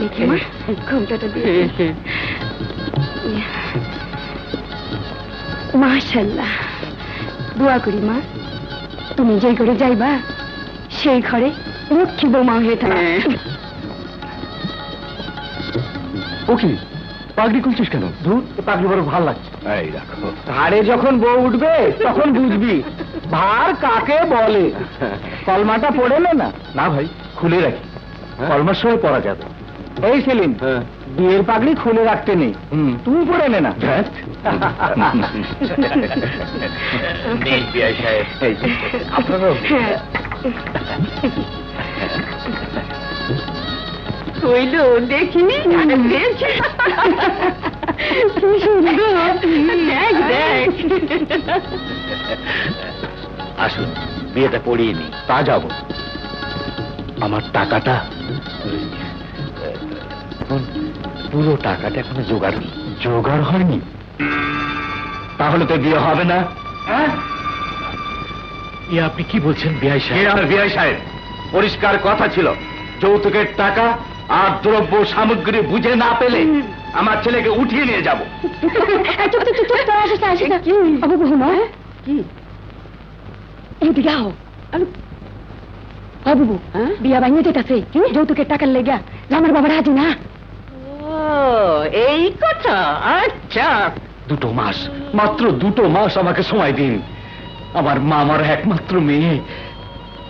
দেখি মা ঘুমটাটা দিয়ে মাশাল্লাহ। দোয়া করি মা তুমি যেই ঘরে যাইবা সেই ঘরে লক্ষ্মী বৌমা হয়ে থাকা ও পাগড়ি খুলছিস কেন? ধুর পাগড়ি বড় ভালো লাগছে। এই রাখো ঘাড়ে যখন বউ উঠবে তখন বুঝবি ভার কাকে বলে। কলমাটা পড়ে নে না। না ভাই খুলে রাখি। কলমার সময় পরা যাবে এই সেলিম বিয়ের পাগড়ি খুলে রাখতে নেই। তুই পড়ে নে না। হ্যাঁ। দেখিনি? দেখছি কি সুন্দর। দেখ দেখ। আসুন বিয়েটা পড়িয়ে নি। তা যাব। আমার টাকাটা পুরো টাকাটা এখনও জোগাড় জোগাড় হয়নি। তাহলে তো বিয়ে হবে না। ই আপনি কি বলছেন বিআই সাহেব? আমার বিআই সাহেব। পরিষ্কার কথা ছিল যৌতুকের টাকা আর দ্রব্য সামগ্রী বুঝে না পেলে আমার ছেলেকে উঠিয়ে নিয়ে যাব। চুপ চুপ চুপ চুপ আসিস না আসিস না আবু বহু মা কি? এদিকে আও। বাবু হ্যাঁ? বিয়া ভাঙিয়ে যেতেছে যৌতুকের টাকার লেগা। আমার বাবা রাজি না? এই কথা? আচ্ছা। দুটো মাস মাত্র দুটো মাস আমাকে সময় দিন। আমার মা আমার একমাত্র মেয়ে।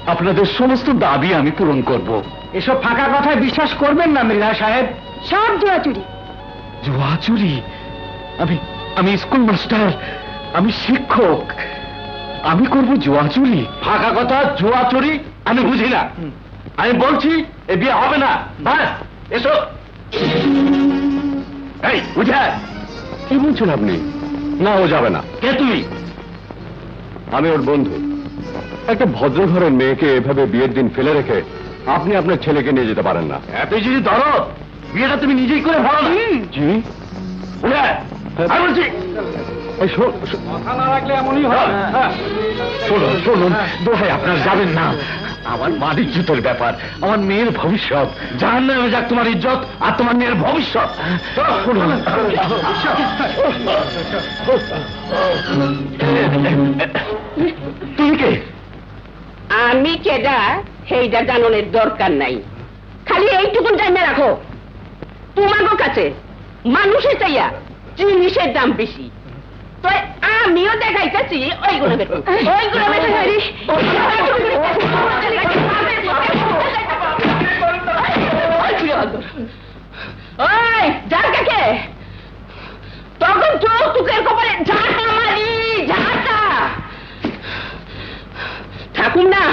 আপনাদের সমস্ত দাবি আমি পূরণ করব। এসব ফাঁকা কথায় বিশ্বাস করবেন না মৃধা সাহেব। সব জোয়া চুরি। জুয়া চুরি? আমি আমি স্কুল মাস্টার আমি শিক্ষক। আমি করব জুয়া চুরি। ফাঁকা কথা জুয়া চুরি আমি বুঝি না। আমি বলছি এ বিয়ে হবে না। এসো। এই বুঝা কি বলছেন আপনি? না ও যাবে না। কে তুই আমি ওর বন্ধু। একটা ভদ্র ঘরের মেয়েকে এভাবে বিয়ের দিন ফেলে রেখে আপনি আপনার ছেলেকে নিয়ে যেতে পারেন না। এত যদি ধরো বিয়েটা তুমি নিজেই করে ভালো জি। বলছি কথা না রাখলে এমনই হয় শুনুন শুনুন দোহাই আপনার যাবেন না আমার মার ইজ্জতের ব্যাপার আমার মেয়ের ভবিষ্যৎ জাহান নামে যাক তোমার ইজ্জত আর তোমার মেয়ের ভবিষ্যৎ তুমি কে আমি কেডা সেইটা জানানোর দরকার নাই খালি এইটুকুন টাইমে রাখো তোমার কাছে মানুষের চাইয়া জিনিসের দাম বেশি তো আমিও দেখাইতেছি ওই গুলামের তখন চোখ তুকের কপালে ঝাঁটা মারি ঝাঁটা। থাকুন না।